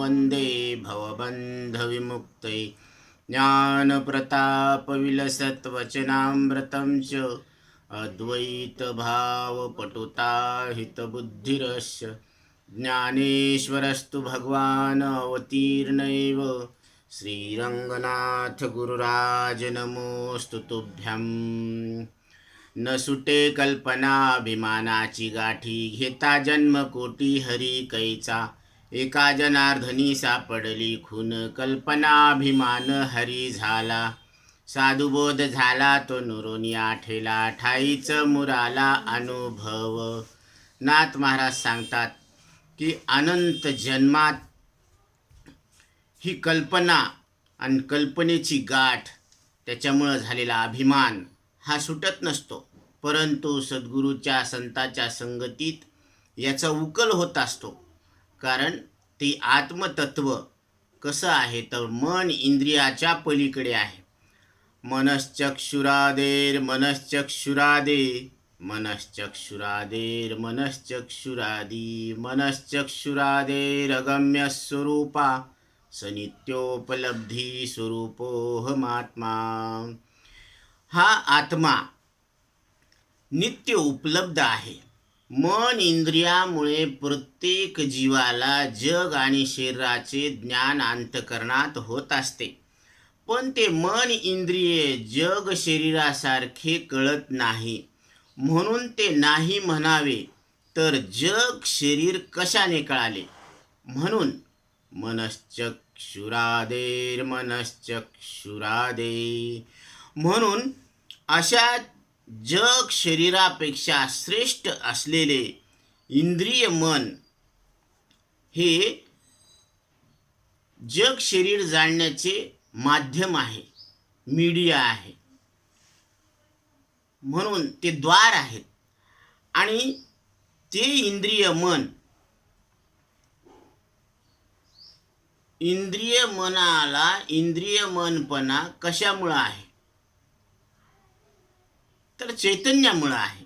वन्दे भवबन्धविमुक्तये। ज्ञानप्रतापविलसत्वचनामृतं च अद्वैतभावपटुताहितबुद्धिरस्य। ज्ञानेश्वरस्तु भगवान् अवतीर्णैव। श्रीरङ्गनाथ गुरुराज नमोऽस्तु तुभ्यं न सुटे कल्पनाभिमानाची गाठी घेता जन्मकोटी हरी कैचा। एका जनार्दनी सापडली खून कल्पनाभिमान हरी झाला. साधुबोध झाला तो नुरोनी आठेला ठाईच मुराला अनुभव. नाथ महाराज सांगतात की अनंत जन्मात ही कल्पना आणि कल्पनेची गाठ त्याच्यामुळं झालेला अभिमान हा सुटत नसतो. परंतु सद्गुरूच्या संताच्या संगतीत याचा उकल होत असतो. कारण ते आत्मतत्व कसं आहे तर मन इंद्रियाच्या पलीकडे आहे. मनश्चक्षुरादेर मनश्चक्षुरादे मनश्चक्षुरादेर मनश्चक्षुरादी मनश्चक्षुरादेरगम्य स्वरूपा सनित्योपलब्धी स्वरूपोहमात्मा हा आत्मा नित्य उपलब्ध आहे. मन इंद्रियामुळे प्रत्येक जीवाला जग आणि शरीराचे ज्ञान अंतकरणात होत असते. पण ते मन इंद्रिये जग शरीरासारखे कळत नाही. म्हणून ते नाही म्हणावे तर जग शरीर कशाने कळाले? म्हणून मनश्चक्षुरादेर मनश्चक्षुरादे. म्हणून अशा जग शरीरापेक्षा श्रेष्ठ असलेले इंद्रिय मन हे जग शरीर जाणण्याचे माध्यम आहे मीडिया आहे. म्हणून ते द्वार आहेत. आणि ते इंद्रिय मन इंद्रिय मनाला इंद्रिय मनपणा कशामुळं आहे? तर चैतन्यामुळं आहे.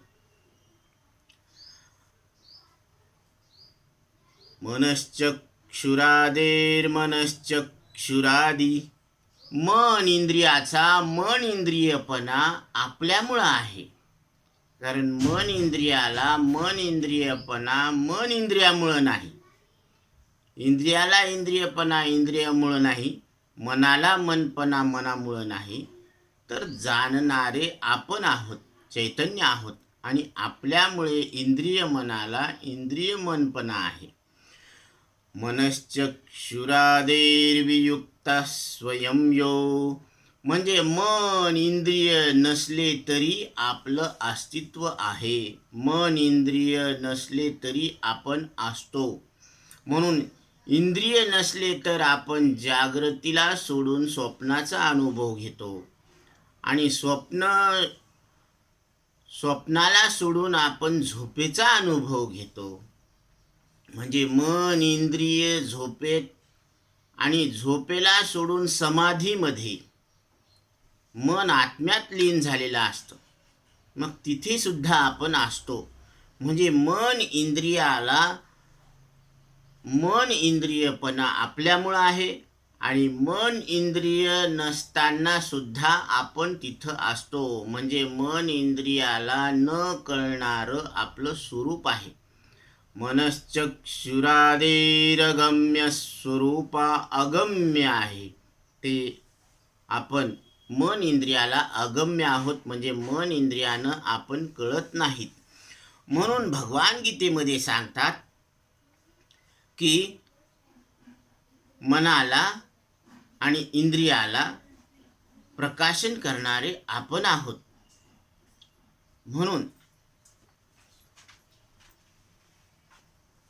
मनश्चक्षुरादेर्मनश्चक्षुरादी मन इंद्रियाचा मन इंद्रियपणा आपल्यामुळं आहे. कारण मन इंद्रियाला मन इंद्रियपणा मन इंद्रियामुळं नाही. इंद्रियाला इंद्रियपणा इंद्रियामुळं नाही मनाला मनपणा मनामुळं नाही. तर जाणणारे आपण आहोत चैतन्य आहोत आणि आपल्यामुळे इंद्रिय मनाला इंद्रिय मनपणा आहे. मनश्चक्षुरादेर्वियुक्त स्वयं यो. म्हणजे मन इंद्रिय नसले तरी आपलं अस्तित्व आहे. मन इंद्रिय नसले तरी आपण असतो. म्हणून इंद्रिय नसले तर आपण जागृतीला सोडून स्वप्नाचा अनुभव घेतो. आणि स्वप्न स्वप्नाला सोडून आपण झोपेचा अनुभव घेतो. म्हणजे मन इंद्रिय झोपेत आणि झोपेला सोडून समाधीमध्ये मन आत्म्यात लीन झालेलं असतं. मग तिथेसुद्धा आपण असतो. म्हणजे मन इंद्रियाला मन इंद्रियपणा आपल्यामुळं आहे. आणि मन इंद्रिय नसताना सुद्धा आपण तिथं असतो. म्हणजे मन इंद्रियाला न कळणारं आपलं स्वरूप आहे. मनश्चक्षुरादेरगम्य स्वरूपा अगम्य आहे. ते आपण मन इंद्रियाला अगम्य आहोत. म्हणजे मन इंद्रियानं आपण कळत नाहीत. म्हणून भगवान गीतेमध्ये सांगतात की मनाला आणि इंद्रियाला प्रकाशन करणारे आपण आहोत. म्हणून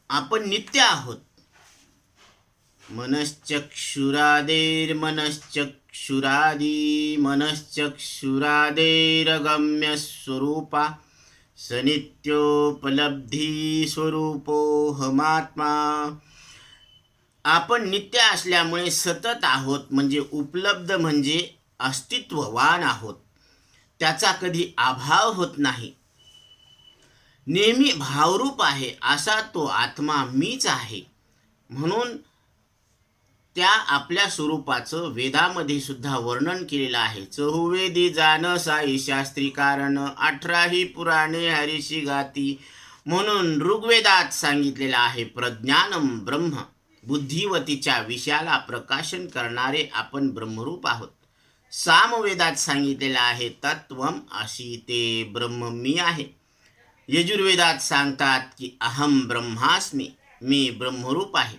आपण नित्य आहोत. मनश्चक्षुरादेर्मनश्चक्षुरादी मनश्चक्षुरादेरगम्य स्वरूपा सनित्योपलब्धी स्वरूपोहमात्मा आपण नित्य असल्यामुळे सतत आहोत म्हणजे उपलब्ध म्हणजे अस्तित्ववान आहोत. त्याचा कधी अभाव होत नाही. नेहमी भावरूप आहे असा तो आत्मा मीच आहे. म्हणून त्या आपल्या स्वरूपाचं वेदामध्ये सुद्धा वर्णन केलेलं आहे. चहुवेदी जाण साई शास्त्री कारण अठराही पुराणे हरीशी गाती. म्हणून ऋग्वेदात सांगितलेलं आहे प्रज्ञानम ब्रह्म. बुद्धिवतीच्या विषयाला प्रकाशन करणारे आपण ब्रह्मरूप आहोत. सामवेदात सांगितलेलं आहे तत्व अशी ते ब्रह्म मी आहे. यजुर्वेदात सांगतात की अहम ब्रह्मास्मी मी ब्रह्मरूप आहे.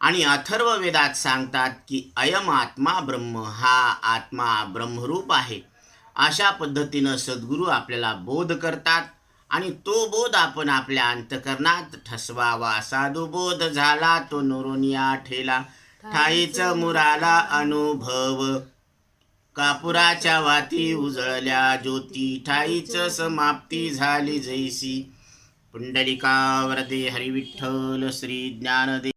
आणि अथर्व वेदात सांगतात की अयम आत्मा ब्रह्म हा आत्मा ब्रह्मरूप आहे. अशा पद्धतीनं सद्गुरू आपल्याला बोध करतात आणि तो बोध आपण आपल्या अंतकरणात ठसवावा. साधू बोध झाला तो नुरुनिया ठेला. ठाईच मुराला अनुभव. कापुराच्या वाती उजळल्या ज्योती. ठाईच समाप्ती झाली जैसी. पुंडलिका वरदे हरिविठ्ठल श्री ज्ञानदेव.